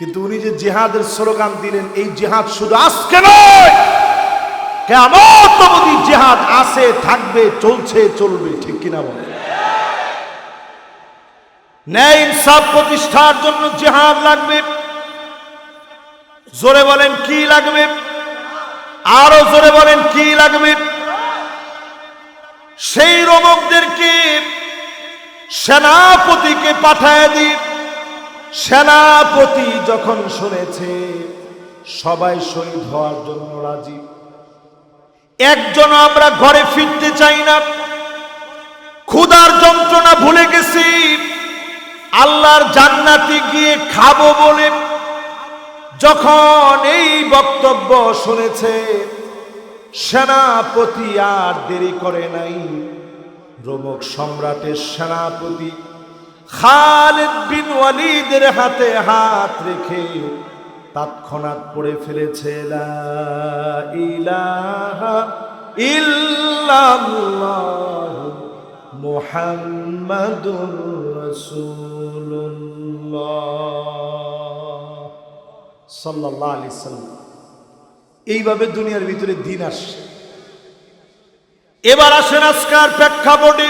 কিন্তু উনি যে জেহাদের স্লোগান দিলেন, এই জেহাদ শুধু আজকে নয় কেমন জেহাদ আছে, থাকবে, চলছে, চলবে, ঠিক কিনা বলে? ন্যায় ইনসাফ প্রতিষ্ঠার জন্য জেহাদ লাগবে। জোরে বলেন, কি লাগবে? আরও জোরে বলেন, কি লাগবে? সেই রোমকদেরকে সেনাপতিকে পাঠায় দিই সেনাপতি যখন শুনেছে, সবাই শহীদ হওয়ার জন্য রাজি। একজন আমরা ঘরে ফিরতে চাই না। ক্ষুধার যন্ত্রণা ভুলে গেছি। আল্লাহর জান্নাতে গিয়ে খাব বলে যখন এই বক্তব্য শুনেছে, সেনাপতি আর দেরি করে নাই। রোমক সম্রাটের সেনাপতি খালিদ বিন ওয়ালিদের হাতে হাত রেখে তৎক্ষণাৎ পড়ে ফেলেছে এইভাবে দুনিয়ার ভিতরে দিন আসছে এবার আসেন আজকার প্রেক্ষাপটে।